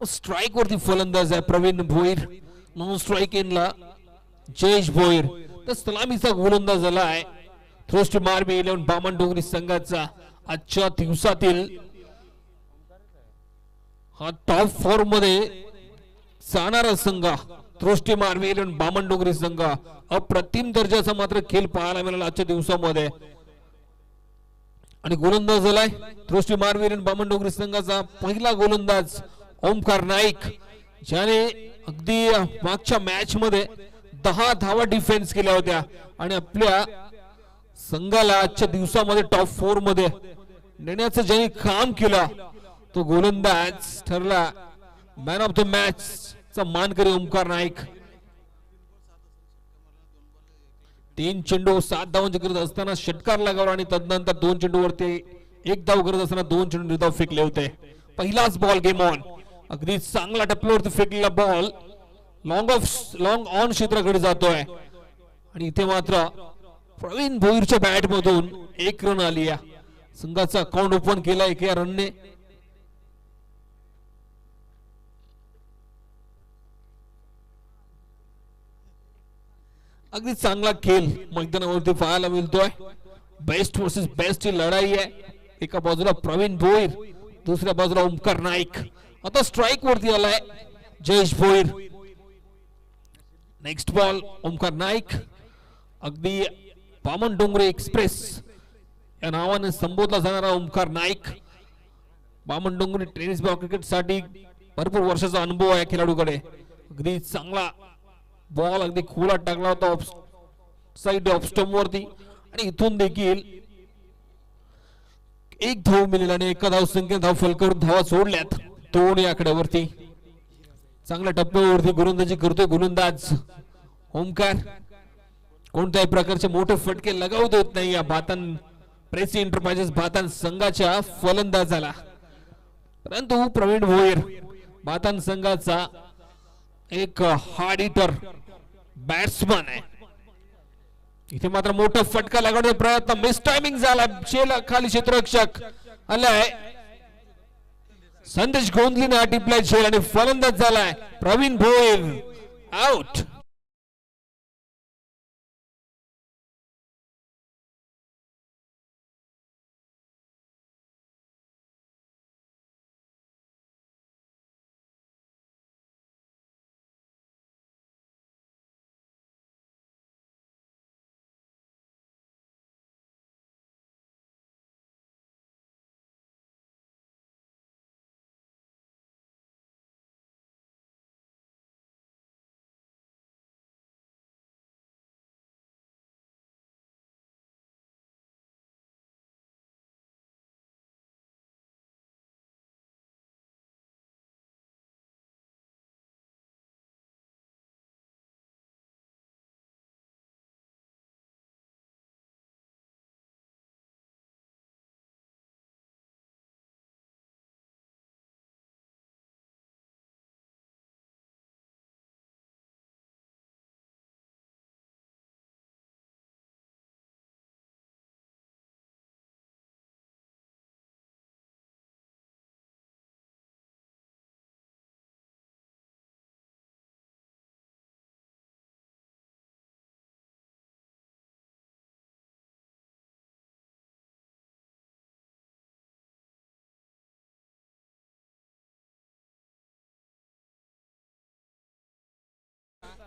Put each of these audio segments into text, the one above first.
Strike वरती फलंदाज आहे प्रवीण भोईर म्हणून स्ट्राईक इनला जयेश भोईर तर सलामीचा गोलंदाज झाला आहे थ्रोस्ट मार्मी इलेव्हन बामण डोंगरी संघाचा आजच्या दिवसातील हा टॉप फोरमध्ये जाणारा संघ थ्रोष्टी मार्मी इलेव्हन बामण डोंगरी संघ अप्रतिम दर्जाचा मात्र खेळ पाहायला मिळाला आजच्या दिवसामध्ये आणि गोलंदाज झालाय थ्रोष्टी मार्मी इलेव्हन बामण डोंगरी संघाचा पहिला गोलंदाज ओमकार नाईक ज्याने अगदी मागच्या मॅच मध्ये दहा धावा डिफेन्स केल्या होत्या. आणि आपल्या संघाला आजच्या दिवसामध्ये टॉप फोरमध्ये नेण्याचं ज्यांनी काम केलं तो गोलंदाज ठरला मॅन ऑफ द मॅच चा मानकरी ओमकार नाईक. तीन चेंडू सात धावांचे करत असताना षटकार लगावला आणि तदनंतर दोन चेंडू वरती एक धाव करत असताना दोन चेंडू निर्धाव फेकले होते. पहिलाच बॉल गेम ऑन अगदी चांगला टप्प्यावरती फेकलेला ball long off long on क्षेत्राकडे जातोय. आणि इथे मात्र प्रवीण भोईरच्या बॅट मधून एक रन आली आहे. संघाचा अकाउंट ओपन केला एक या रनने. अगदी चांगला खेळ मैदानावरती पाहायला मिळतोय. बेस्ट वर्सेस बेस्ट ची लढाई आहे. एका बाजूला प्रवीण भोईर दुसऱ्या बाजूला ओमकार नाईक. आता स्ट्राईक वरती आलाय. Jayesh Bhoir. Next ball Omkar Naik. अगदी पामन डोंगरे एक्सप्रेस या नावाने संबोधला जाणारा ओमकार नाईक. बामन डोंगरे टेनिस बॉल क्रिकेटसाठी भरपूर वर्षाचा अनुभव आहे खेळाडूकडे. अगदी चांगला बॉल अगदी खुला टाकला होता ऑफ साईड ऑफ वरती. आणि इथून देखील एक धाव मिळेल आणि एका धाव संख्येने धाव फलकर धावा सोडल्यात. दोन या आकड्यावरती चांगल्या टप्प्यावरती गोलंदाजी करतोय गोलंदाज ओमकार कोणत्याही प्रकारचे मोठे फटके लगाव देत नाही या भातान प्रेसी इंटरप्राइजेस भातान संघाच्या फलंदाजाला. परंतु प्रवीण भोईर भातान संघाचा एक हार्ड हिटर बॅट्समन आहे. इथे मात्र मोठा फटका लागवण्याचा प्रयत्न मिस टायमिंग झाला. शेल खाली क्षेत्ररक्षक आलाय. संदेश गोंधलीने हा टिपलाय आणि फलंदाज झालाय. प्रवीण भोईर आउट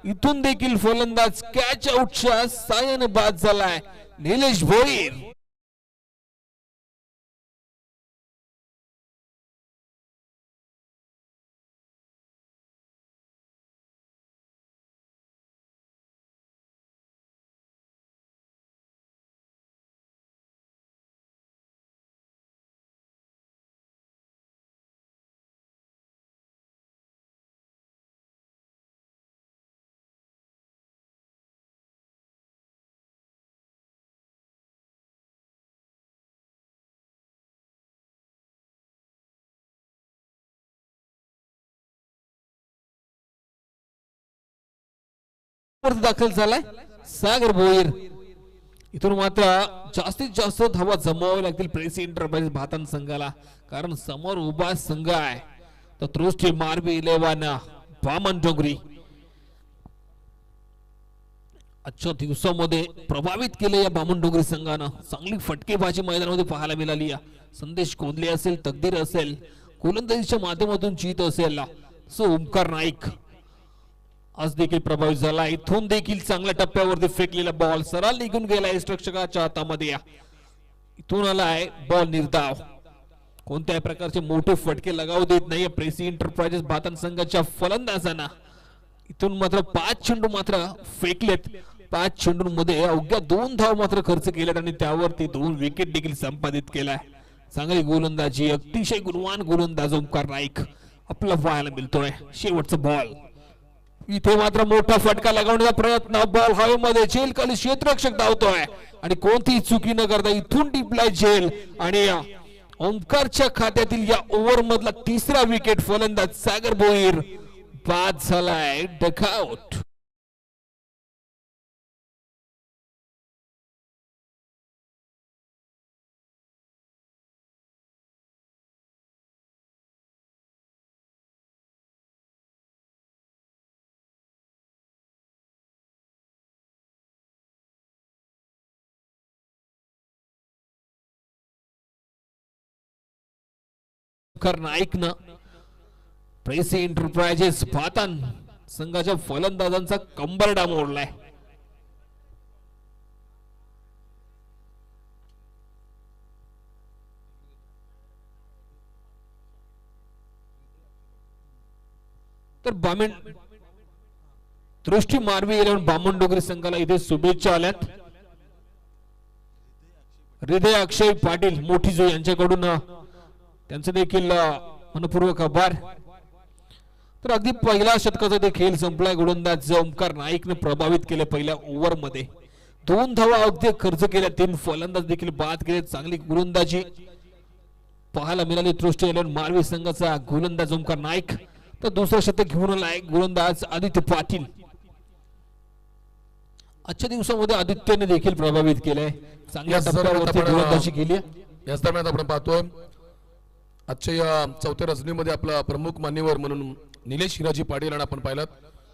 इथून देखील फलंदाज कॅच आउटच्या सायन बाद झालाय. निलेश भोईर. दाखल झालाय. सागर भोईर इथून मात्र जास्तीत जास्त धावा जमवावे लागतील प्रेसी एंटरप्राइज भातान संघाला. कारण समोर उभा संघ आहे. तर दृष्टी मारबी इलेवन वामन डोंगरी. आजच्या दिवसामध्ये प्रभावित केले या बामन डोंगरी संघानं. चांगली फटकेबाजी मैदानामध्ये पाहायला मिळाली. या संदेश कोंदले असेल तकदीर असेल गोलंदाजीच्या माध्यमातून जीत असेल. सो ओमकार नाईक. आज देखील प्रभावित झाला. इथून देखील चांगल्या टप्प्यावरती फेकलेला बॉल सरळ निघून गेला रक्षकाच्या हातामध्ये या. इथून आलाय बॉल निर्धाव. कोणत्याही प्रकारचे मोठे फटके लगाव देत नाही प्रेसी एंटरप्राइजेस भातन संघाच्या फलंदाजांना. इथून मात्र पाच चेंडू मात्र फेकलेत. पाच चेंडूंमध्ये अवघ्या दोन धाव मात्र खर्च केल्यात आणि त्यावरती दोन विकेट देखील संपादित केलाय. चांगली गोलंदाजी अतिशय गुणवान गोलंदाज ओमकार नाईक आपला पाहायला मिळतोय. शेवटचा बॉल इथे मात्र मोठा फटका लगावण्याचा प्रयत्न. बॉल हवेमध्ये झेल खाली क्षेत्ररक्षक धावतोय. आणि कोणतीही चुकी न करता इथून टिपलाय झेल आणि ओंकारच्या खात्यातील या ओव्हर मधला तिसरा विकेट फलंदाज सागर बोईर बाद झालाय. डकआउट करणं नाईकनं प्रेसी एंटरप्राइजेस भातान संघाच्या फलंदाजांचा कंबरडा मोडलाय. तर बामेन दृष्टी मारवी इलेव्हन बामण डोगरी संघाला इथे शुभेच्छा आल्यात. हृदय अक्षय पाटील मोठी जो यांच्याकडून त्यांचं देखील मनपूर्वक आभार. तर अगदी पहिला शतकाचा ते खेळ संपलाय गोलंदाज ओमकार नाईकने प्रभावित केले पहिल्या ओव्हरमध्ये दोन धावा अगदी खर्च केल्या तीन फलंदाज देखील बाद केले चांगली गोलंदाजी. पाहायला मिळाली दृष्टी इलेव्हन मारवी संघाचा गोलंदाज ओमकार नाईक. तर दुसरं शतक घेऊन आलाय गोलंदाज आदित्य पाटील. आजच्या दिवसामध्ये आदित्यने देखील प्रभावित केलंय. चांगल्या. टप्प्यावरती गोलंदाजी केली. याच दरम्यान आपण पाहतोय. आजच्या या चौथ्या रचनेमध्ये आपला प्रमुख मान्यवर म्हणून निलेश हिराजी पाटील यांना आपण पाहिलात.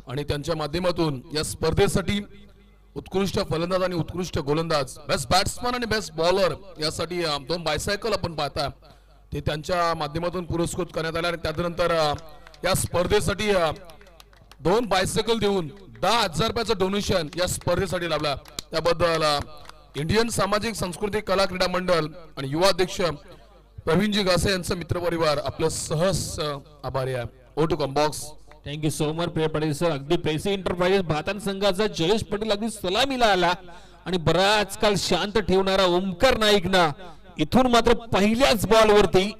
आणि त्यांच्या माध्यमातून या स्पर्धेसाठी उत्कृष्ट फलंदाज आणि उत्कृष्ट गोलंदाज बेस्ट बॅट्समन आणि बेस्ट बॉलर यासाठी दोन बायसायकल आपण पाहता. ते त्यांच्या माध्यमातून पुरस्कृत करण्यात आले आणि त्यानंतर या स्पर्धेसाठी दोन बायसायकल देऊन दहा हजार रुपयाचं डोनेशन या स्पर्धेसाठी लाभला. त्याबद्दल इंडियन सामाजिक सांस्कृतिक कला क्रीडा मंडळ आणि युवा अध्यक्ष प्रवीणजी गासे यांचं मित्रपरिवार आपलं सहज आभारी आहे. ओ टू कम बॉक्स थँक्यू सो मच प्रिय पाटील सर अगदी पैसे एंटरप्राइजेस भातान संघाचा जयेश पटेल अगदी सलामीला आला आणि बराच काल शांत ठेवणारा ओमकार नाईकना इथून मात्र पहिल्याच बॉलवरती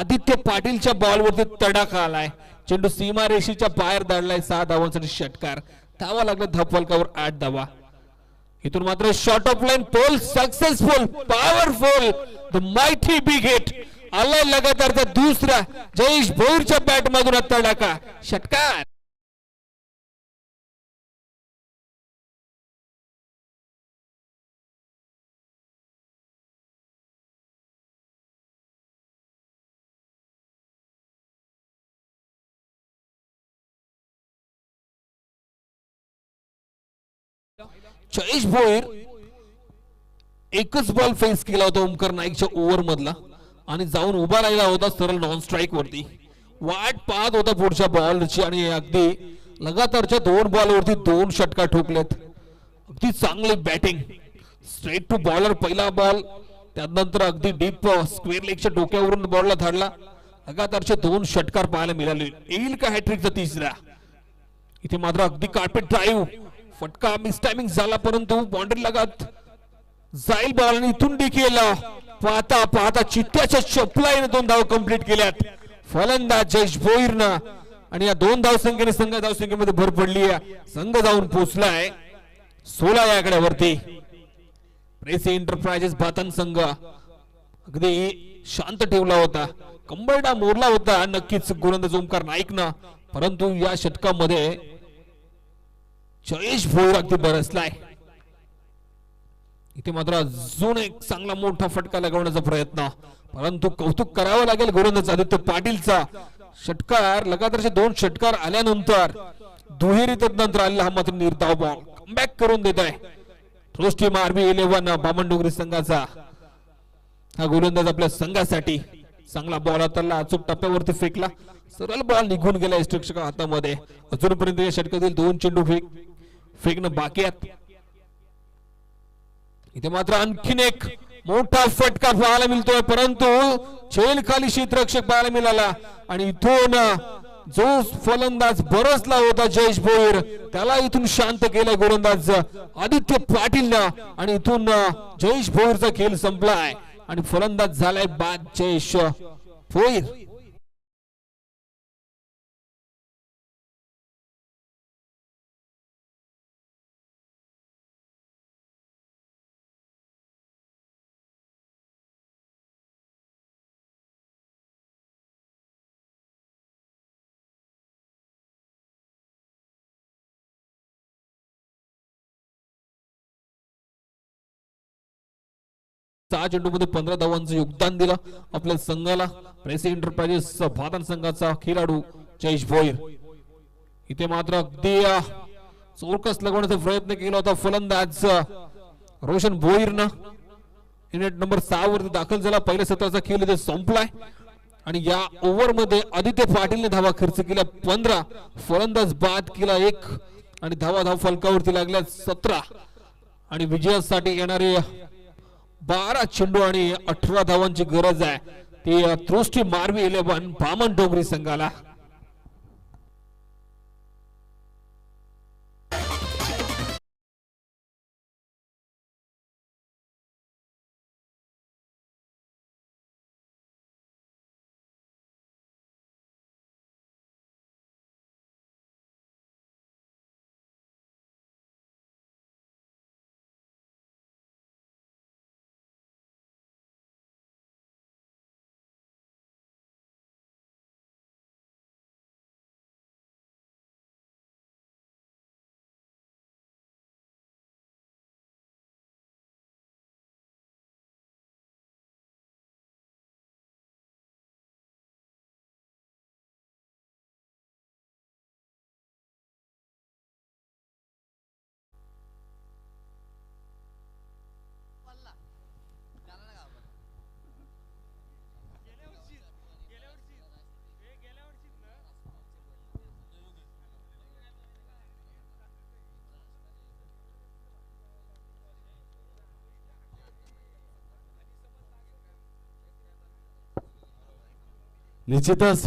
आदित्य पाटीलच्या बॉलवरती तडाखा आलाय. चेंडू सीमा रेषेच्या बाहेर दाडलाय सहा धावांसाठी षटकार. धावा लागला धपवलकावर आठ धावा. इथून मात्र short off line pull successful powerful the mighty big hit आला लगातार त्या जयेश भोईरच्या बॅट मधून डाका षटकार. जयेश भोईर एकच बॉल फेस केला होता ओमकार नाईकच्या ओव्हर मधला. आणि जाऊन उभा राहिला होता सरळ नॉन स्ट्राईक वरती. वाट पाहत होता पुढच्या बॉलची आणि अगदी लगातारच्या दोन बॉलवरती दोन षटका ठोकलेत. अगदी चांगली बॅटिंग स्ट्रेट टू बॉलर पहिला बॉल त्यानंतर अगदी डीप स्क्वेअर लेगच्या डोक्यावरून बॉलला धाडला. लगातारचे दोन षटकार पाहायला मिळाले. येईल का हॅट्रिकचा तिसरा? इथे मात्र अगदी कार्पेट ड्राईव्ह फटका मिस टायमिंग झाला परंतु बाउंड्री लगात जाईल बॉल आणि इथून देखील पाहता पाहता चित्त्याच्या चपलाईनं दोन धाव कंप्लीट केल्यात. फलंदाज जयेश भोईरनं. आणि या दोन धाव संख्येने संघ धाव संख्येमध्ये भर पडली आहे. संघ जाऊन पोहोचलाय सोळा या आकड्यावरती. एंटरप्राइजेस बातन संघ अगदी शांत ठेवला होता. कंबरडा मोरला होता. नक्कीच गोलंदाज ओमकार नाईकनं. परंतु या षटकामध्ये जयेश भोईर अगदी बरसलाय. इथे मात्र अजून एक चांगला मोठा फटका लगवण्याचा प्रयत्न. परंतु कौतुक करावं लागेल गोलंदाज आदित्य पाटीलचा. षटकार लगातारचे दोन षटकार आल्यानंतर दुहेरी नंतर आलेला हा मात्र निर्धाव बॉल कमबॅक करून देत आहे. रोज टीम आरबी इलेव्हन बामणडोंगरी संघाचा. हा गोलंदाज आपल्या संघासाठी चांगला बॉल हाताला अचूक टप्प्यावरती फेकला. सरळ बॉल निघून गेला शिक्षक हातामध्ये. अजूनपर्यंत या षटकातील दोन चेंडू फेक फेकणं बाकी आहेत. इथे मात्र आणखीन एक मोठा फटका पाहायला मिळतोय परंतु झेल खाली क्षेत्ररक्षक पाहायला मिळाला. आणि इथून जो फलंदाज बरसला होता जयेश भोईर त्याला इथून शांत केलाय गोलंदाज आदित्य पाटील आणि इथून जयेश भोईरचा खेळ संपलाय. आणि फलंदाज झालाय बाद जयेश भोईर. सहा चेंडूमध्ये पंधरा धावांचं योगदान दिलं. आपल्या संघाला प्रेसी एंटरप्राइजेस भारत संघाचा खेळाडू जयेश भोईर. इथे मात्र अगदी चौकस चौरकस लगवण्याचा प्रयत्न केला होता फलंदाज रोशन भोईरनं. युनिट नंबर सहा वरती दाखल झाला. पहिल्या सत्राचा खेळ इथे संपलाय. आणि या ओव्हरमध्ये आदित्य पाटीलने धावा खर्च केला पंधरा. फलंदाज बाद केला एक. आणि धावा धाव फलकावरती लागल्या सतरा. आणि विजयासाठी येणारे बारा चेंडू आणि अठरा धावांची गरज आहे. ती अ, मारवी इलेव्हन बामन डोंगरी संघाला निश्चितच.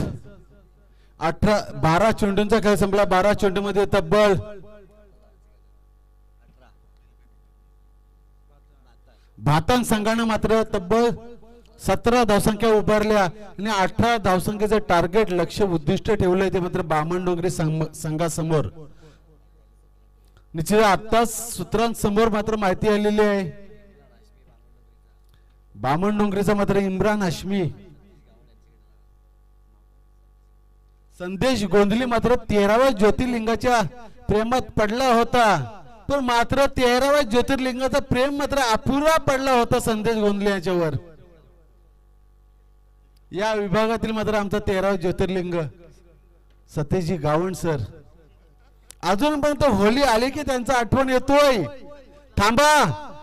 अठरा बारा चेंडूंचा खेळ संपला. बारा चेंडू मध्ये तब्बल भातांग संघानं मात्र तब्बल सतरा धावसंख्या उभारल्या आणि अठरा धावसंख्येचं टार्गेट लक्ष उद्दिष्ट ठेवलंय ते मात्र बामण डोंगरी संघासमोर. निश्चित आत्ताच सूत्रांसमोर मात्र माहिती आलेली आहे. बामण डोंगरीचा मात्र इम्रान हाश्मी संदेश गोंधली मात्र तेराव्या ज्योतिर्लिंगाच्या प्रेमात पडला होता. पण मात्र तेराव्या ज्योतिर्लिंगाचा प्रेम मात्र अपुरा पडला होता संदेश गोंधली याच्यावर. या विभागातील मात्र आमचा तेरावा ज्योतिर्लिंग सत्यजी गावण सर. अजूनपर्यंत होली आली की त्यांचा आठवण येतोय. थांबा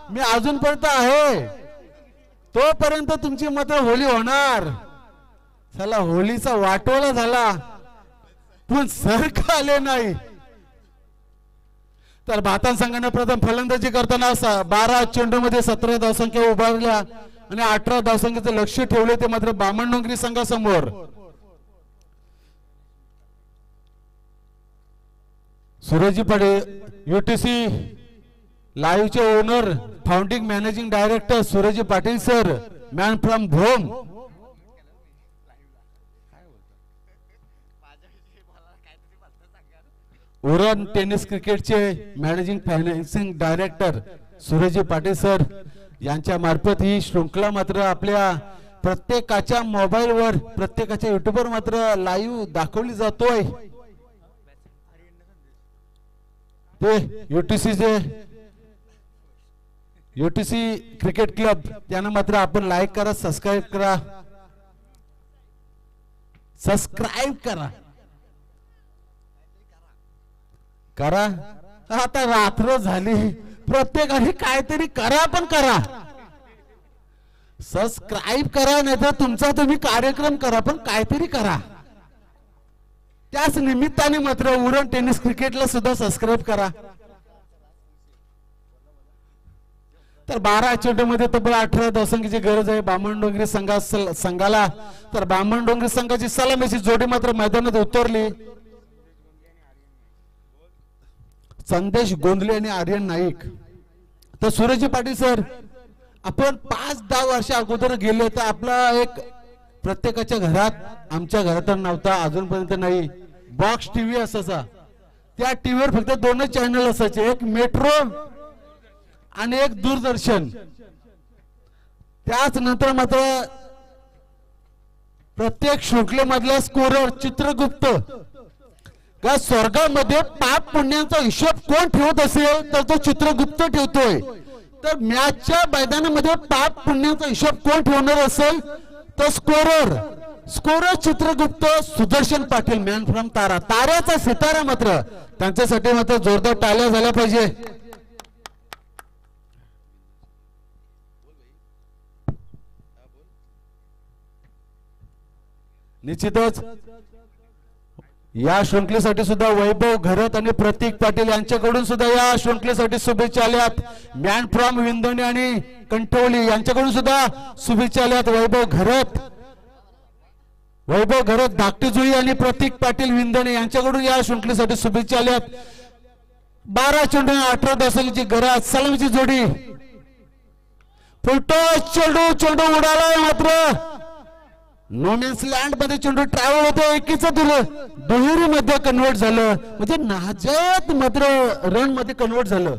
मी अजूनपर्यंत आहे. तोपर्यंत तुमची मात्र होली होणार. चला होलीचा वाटोला झाला. पण सर आले नाही. तर भातान संघाने प्रथम फलंदाजी करताना असा बारा चेंडू मध्ये सतरा धावसंख्या उभारल्या आणि अठरा धावसंख्येचं लक्ष ठेवले ते मात्र बामण डोंगरी संघासमोर. Suraji Pade UTC लाईव्हचे owner founding managing director Suraji Patil sir man from Bhom Uran tennis क्रिकेटचे managing financing director Suraji Patil sir यांच्या मार्फत ही शृंखला मात्र आपल्या प्रत्येकाच्या मोबाईलवर प्रत्येकाच्या युट्यूबवर मात्र लाईव्ह दाखवली जातोय. ते युटीसीचे युटीसी क्रिकेट क्लब त्यांना मात्र आपण लाईक करा सबस्क्राईब करा. सबस्क्राईब करा. करा. आता रात्र झाली. प्रत्येकाने काहीतरी करा पण करा. सबस्क्राईब करा नाही तर तुमचा तुम्ही कार्यक्रम करा पण काहीतरी करा. त्याच निमित्ताने मात्र उरण टेनिस क्रिकेटला सुद्धा सबस्क्राईब करा. तर बारा मध्ये तब्बल अठरा दशंकीची गरज आहे. बामण डोंगरी संघा संघाला. तर बामण डोंगरी संघाची सलामीची जोडी मात्र मैदानात उतरली. संदेश गोंधले आणि आर्यन नाईक. तर सूरजी पाटील सर आपण पाच दहा वर्ष अगोदर गेले तर आपला एक प्रत्येकाच्या घरात आमच्या घरात नव्हता अजूनपर्यंत नाही. बॉक्स टीव्ही असायचा. त्या टीव्हीवर फक्त दोनच चॅनल असायचे. एक मेट्रो आणि एक दूरदर्शन त्याच नंतर मात्र प्रत्येक शुक्लेमधल्या स्कोरर चित्रगुप्त. या स्वर्गामध्ये पाप पुण्याचा हिशोब कोण ठेवत असेल तर तो चित्रगुप्त ठेवतोय. तर मॅचच्या मैदानामध्ये पाप पुण्याचा हिशोब कोण ठेवणार असेल? तर scorer. Scorer Chitragupta Sudarshan Patil man from तारा ताऱ्याचा सितारा मात्र. त्यांच्यासाठी मात्र जोरदार टाळ्या झाल्या पाहिजे. निश्चितच. या शृंखलेसाठी सुद्धा वैभव घरत आणि प्रतीक पाटील यांच्याकडून सुद्धा या शृंखलेसाठी शुभेच्छा आल्यात. मॅन फ्रॉम विंदोणी आणि कंठवली यांच्याकडून सुद्धा शुभेच्छा आल्यात. वैभव घरत. वैभव घरत धाकटी जुई आणि प्रतीक पाटील विंदणे यांच्याकडून या शृंखलेसाठी शुभेच्छा आल्यात. बारा चेंडू अठरा दशकाची घरात सलामीची जोडी. फुलटो चेंडू चेंडू उडाला मात्र. नोमॅन्स लँडमध्ये चेंडू ट्रॅव्हल होतो एकीच दिलं दुहेरी मध्ये कन्वर्ट झालं. म्हणजे नाजायत मात्र रनमध्ये कन्वर्ट झालं.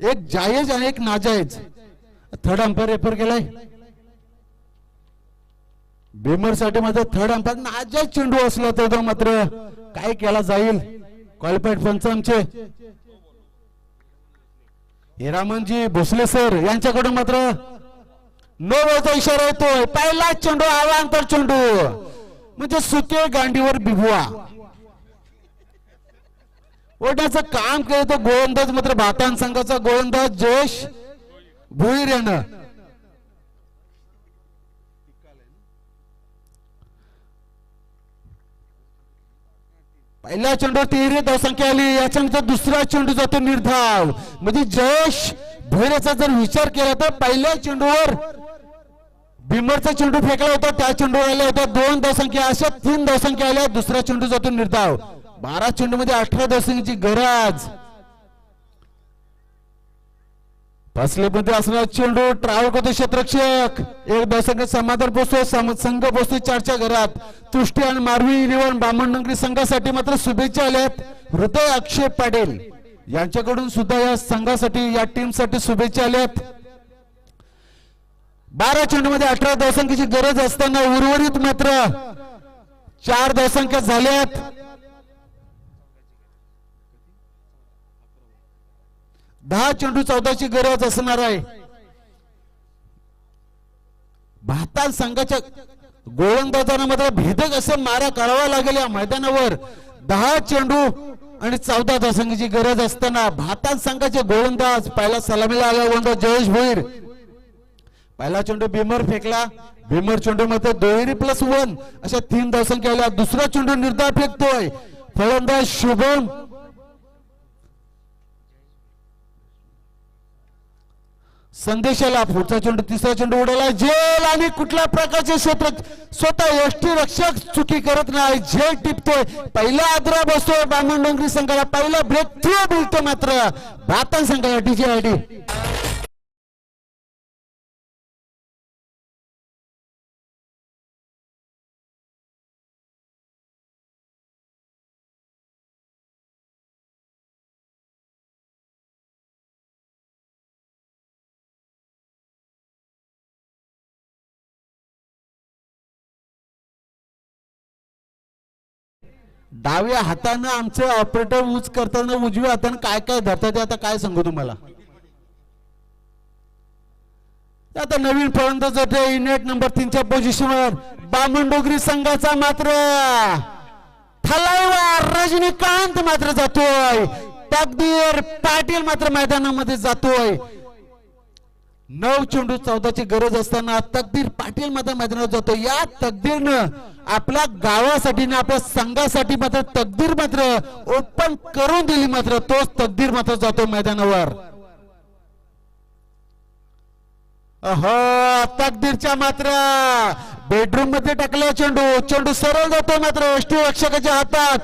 एक जायज आणि एक नाजायज. थर्ड अंपायर रेफर केलाय. बेमरसाठी माझा थर्ड अंपायर नाजायज चेंडू असला तर तो मात्र काय केला जाईल? क्वालिफाईड पंच आमचे. हिरामनजी भोसले सर यांच्याकडून मात्र नो इशारा येतोय. पहिला चेंडू आवांतर चेंडू. म्हणजे सुके गांडीवर बिबुआ. ओढण्याचं काम केलं तर गोलंदाज मात्र भातान संघाचा गोलंदाज जयेश भुईर यानं पहिल्या चेंडूवर तिहेरी धावसंख्या आली. याच्यानंतर दुसरा चेंडू जातो निर्धाव. म्हणजे जयेश भैरेचा जर विचार केला तर पहिल्या चेंडूवर भीमरचा चेंडू फेकला होता त्या चेंडूवर आल्या होत्या. दोन धावसंख्या अशा तीन धावसंख्या आल्या. दुसरा चेंडू जातो निर्धाव. बारा चेंडू मध्ये अठरा धावसंख्येची गरज. मध्ये असणारा चेंडू ट्रॅव्हल करतो क्षेत्रक्षक एक धावसंख्या समाधान पोहोचतो. संघ पोहोचतो चारच्या घरात. तुष्टी आणि मारवी इलेव्हन नगरी संघासाठी मात्र शुभेच्छा आल्यात. हृदय अक्षय पाटील यांच्याकडून सुद्धा या संघासाठी या टीमसाठी शुभेच्छा आल्यात. बारा चेंडू मध्ये अठरा धावसंख्येची गरज असताना उर्वरित मात्र चार धावसंख्या झाल्यात. दहा चेंडू चौदाची गरज असणार आहे. भारतात संघाच्या गोलंदाजांना मात्र भेदक असं मारा करावा लागेल या मैदानावर. दहा चेंडू आणि चौदा धावसंख्येची गरज असताना भारतात संघाचे गोलंदाज पहिला सलामीला आला गोलंदाज जयेश भोईर पहिला चेंडू भीमर फेकला. भीमर चेंडू मध्ये दोहेरी प्लस वन अशा तीन धावसंख्या आल्या. दुसरा चेंडू निर्धार फेकतोय. फलंदाज शुभम. संदेशाला पुढचा चेंडू तिसरा चेंडू उडाला. जेल आणि कुठल्या प्रकारचे क्षेत्र स्वतः यष्टी रक्षक चुकी करत नाही. झेल टिपतोय. पहिला आदरा बसतोय बामण डोंगरी संघाला. पहिला ब्रेक थ्रू मिळतो मात्र. भातन संघाला डीजे आय डाव्या हातानं आमचं ऑपरेटर यूज करताना उजव्या हातानं काय काय धरतात ते आता काय सांगू तुम्हाला? आता नवीन फलंदाज होते नंबर तीनच्या पोझिशनवर बामणडोगरी संघाचा मात्र थलाईवार रजनीकांत मात्र जातोय. तकदीर पाटील मात्र मैदानामध्ये जातोय. नऊ चेंडू चौदाची गरज असताना तकदीर पाटील मात्र मैदानावर जातो. या तकदीरनं आपल्या गावासाठी ना आपल्या संघासाठी मात्र तकदीर मात्र ओपन करून दिली मात्र. तोच तकदीर मात्र जातो मैदानावर. अहो तकदीरच्या मात्र बेडरूममध्ये टाकला चेंडू. चेंडू सरळ जातो मात्र. यष्टी रक्षकाच्या हातात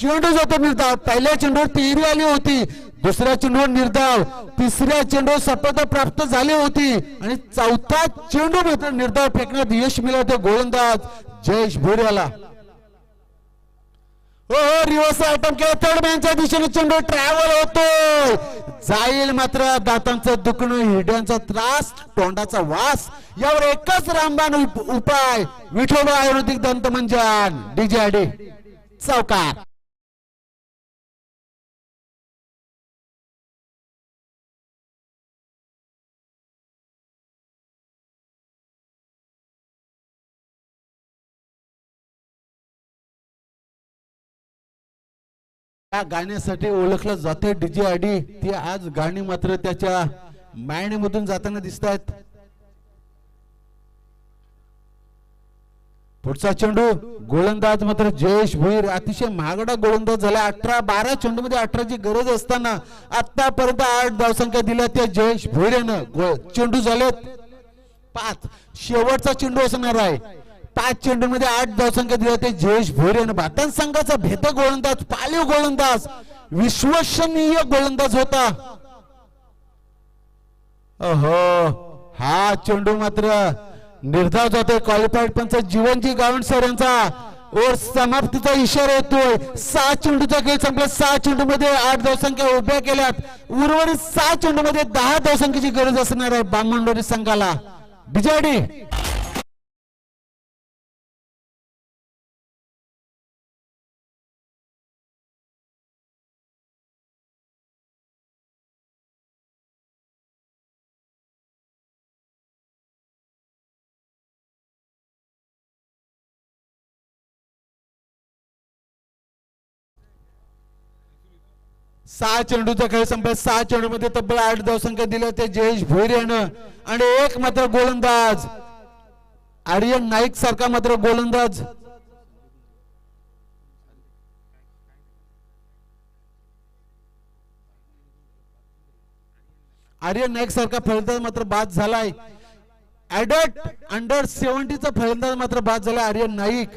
चेंडू जातो मी पहिल्या चेंडूवर पेरी आली होती. दुसऱ्या चेंडूवर निर्धाव तिसऱ्या चेंडू सफलता प्राप्त झाली होती. आणि चौथा चेंडू मात्र निर्धाव फेकण्यात यश मिळवते गोलंदाज जयेश भोऱ्याला हो हो रिव्हर्स आयटम केला. थर्ड मॅनच्या दिशेने चेंडू ट्रॅव्हल होतो जाईल मात्र दातांचं दुखणं हिरड्यांचा त्रास तोंडाचा वास. यावर एकच रामबाण उपाय. विठोबा आयुर्वेदिक दंतमंजन. डीजे चौकार. या गाण्यासाठी ओळखलं जाते डीजे आडी ती आज गाणी मात्र त्याच्या मधून जाताना दिसत आहेत पुढचा चेंडू गोलंदाज मात्र जयेश भोईर. अतिशय महागडा गोलंदाज झाला अठरा बारा चेंडू मध्ये अठराची गरज असताना आतापर्यंत आठ धावसंख्या दिल्या त्या जयेश भोईर यानं चेंडू झालेत. पाच. शेवटचा चेंडू असणार आहे. पाच चेंडू मध्ये आठ धावसंख्या दिली होते जयेश भोईरेनं भारतान संघाचा भेद गोलंदाज पालीव गोलंदाज विश्वसनीय गोलंदाज होता. अहो हा चेंडू मात्र निर्धाव जातोय. क्वालिफाईड पंच जीवनजी गावंड सर यांचा ओर समाप्तीचा इशारा येतोय. सहा चेंडूचा खेळ संपला. सहा चेंडू मध्ये आठ धावसंख्या उभ्या केल्यात. उर्वरित सहा चेंडू मध्ये दहा धावसंख्येची गरज असणार आहे बामंडोरी संघाला. बिजाडी सहा चेंडूचा खेळ संपला. सहा चेंडूमध्ये तब्बल आठ धावसंख्या दिल्या ते जयेश भोईर यानं. आणि एक मात्र गोलंदाज. आर्यन नाईक सारखा मात्र गोलंदाज. आर्यन नाईक सारखा फलंदाज मात्र बाद झालाय. ऍडट अंडर सेव्हन्टीचा फलंदाज मात्र बाद झाला आर्यन नाईक.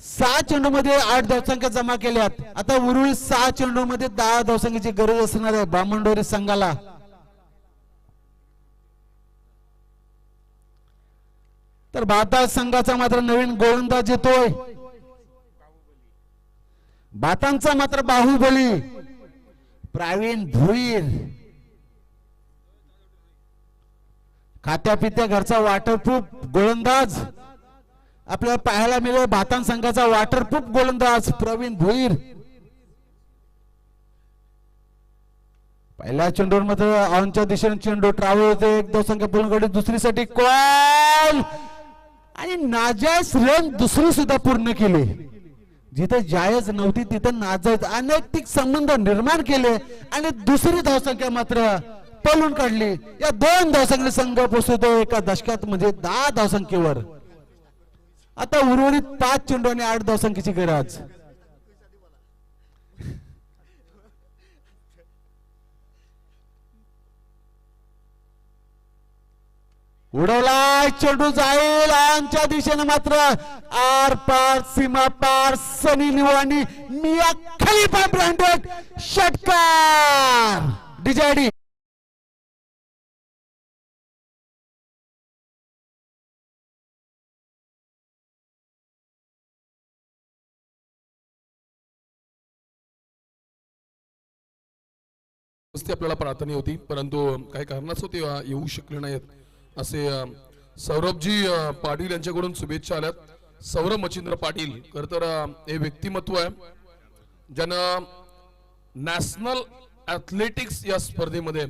सहा चेंडू मध्ये आठ धावसंख्या जमा केल्यात. आता उर्वरित सहा चेंडू मध्ये दहा धावसंख्येची गरज असणार आहे बामणडोरी संघाला. तर भारतात संघाचा मात्र नवीन गोलंदाज येतोय. भातांचा मात्र बाहुबली. प्रवीण भुईर खात्या पित्या घरचा वॉटरप्रूफ गोलंदाज. आपल्याला पाहायला मिळेल भातान संघाचा वॉटरप्रूफ गोलंदाज प्रवीण भोईर पहिल्या चेंडूवर मात्र ऑनच्या दिशेने चेंडू ट्रॅव्हल होते. एक धावसंख्या पूर्ण करते दुसरीसाठी कॉल! आणि नाजायज रन दुसरी सुद्धा पूर्ण केली. जिथे जायज नव्हती तिथे नाजायज अनैतिक संबंध निर्माण केले आणि दुसरी धावसंख्या मात्र पळून काढली. या दोन धावसंख्या संघ पोचतो एका दशकात म्हणजे दहा धावसंख्येवर. आता उर्वरित पाच चेंडू आणि आठ धावसंख्येची गरज. उडवला चेंडू जाईल आमच्या दिशेने मात्र. आर पार सीमा पार सनी निवाणी मिया खलिफा ब्रँडेड षटकार. डिजाडी. कुस्ती आपल्याला प्रार्थना होती परंतु काही कारणास्तव ते येऊ शकले नाहीत. असे सौरभजी पाटील यांच्याकडून शुभेच्छा आल्यात. सौरभ मच्छिंद्र पाटील खर तर हे व्यक्तिमत्व आहे. ज्यानं नॅशनल ऍथलेटिक्स या स्पर्धेमध्ये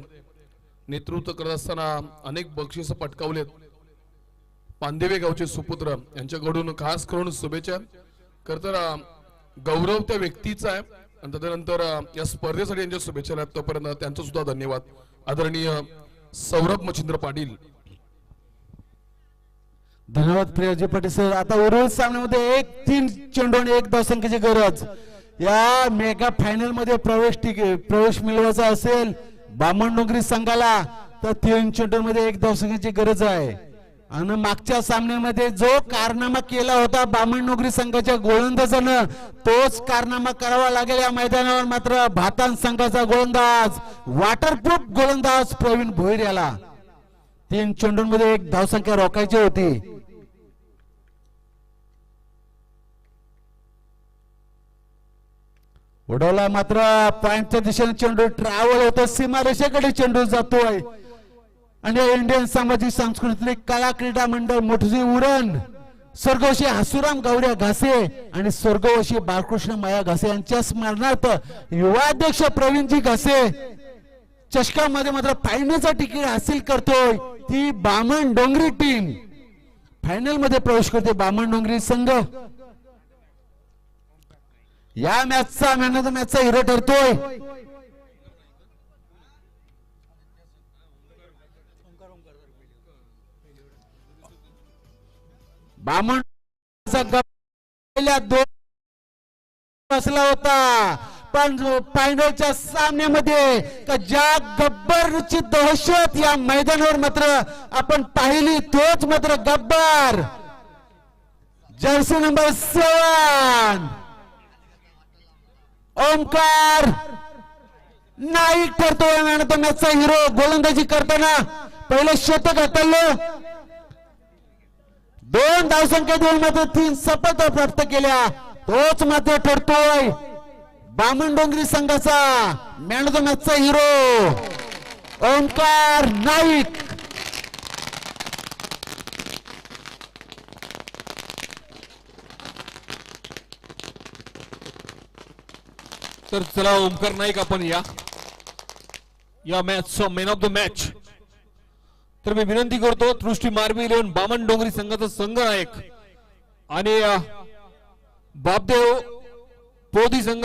नेतृत्व करत असताना अनेक बक्षिसं पटकावलेत. पांदेवे गावचे सुपुत्र यांच्याकडून खास करून शुभेच्छा. खर तर गौरव त्या व्यक्तीचा आहे. आणि त्याच्यानंतर या स्पर्धेसाठी यांच्या शुभेच्छा आहेत तोपर्यंत त्यांचं सुद्धा धन्यवाद. आदरणीय सौरभ मच्छिंद्र पाटील. धन्यवाद प्रियाजी पाटील सर. आता उर्वरित सामन्यामध्ये एक तीन चेंडू आणि एक धावसंख्येची गरज. या मेगा फायनलमध्ये प्रवेश प्रवेश मिळवायचा असेल बामण डोंगरी संघाला तर तीन चेंडूंमध्ये एक धावसंख्येची गरज आहे. आणि मागच्या सामन्यामध्ये जो कारनामा केला होता बामण नोकरी संघाच्या गोलंदाजानं तोच कारनामा करावा लागेल या मैदानावर मात्र भातान संघाचा गोलंदाज वॉटरप्रूफ गोलंदाज प्रवीण भोईर याला. तीन चेंडूंमध्ये एक धावसंख्या रोखायची होती. उडवला मात्र पॉइंटच्या दिशेने चेंडू ट्रॅव्हल होतो. सीमारेषेकडे चेंडू जातोय. आणि इंडियन सामाजिक सांस्कृतिक कला क्रीडा मंडळ मोठजी उरण स्वर्गवशी हसुराम गावड्या घासे आणि स्वर्गवशी बाळकृष्ण माया घासे यांच्या स्मरणार्थ युवा अध्यक्ष प्रवीणजी घासे चषकामध्ये मात्र फायनलचा तिकीट हासिल करतोय. ती बामण डोंगरी टीम फायनलमध्ये प्रवेश करते बामण डोंगरी संघ. या मॅचचा मॅन ऑफ द मॅचचा हिरो ठरतोय. बामण दोन बसला होता. पण फायनलच्या सामन्यामध्ये का ज्या गब्बरची दहशत या मैदानावर मात्र आपण पाहिली तोच मात्र Gabbar. Jersey number seven. Omkar Naik ठरतोय man of the hero गोलंदाजी करताना पहिले शतक हाताळलं. दोन धावसंख्या दोन मात्र तीन सपद प्राप्त केल्या. तोच मात्र ठरतोय बामण डोंगरी संघाचा मॅन ऑफ द मॅचचा हिरो ओंकार नाईक. तर चला ओंकार नाईक आपण या. या मॅचचा मॅन ऑफ द मॅच तर मी विनंती करतो तृष्टी मारवी इलेव्हन बामण डोंगरी संघाचा संघ नायक आणि बापदेव पोदी संघ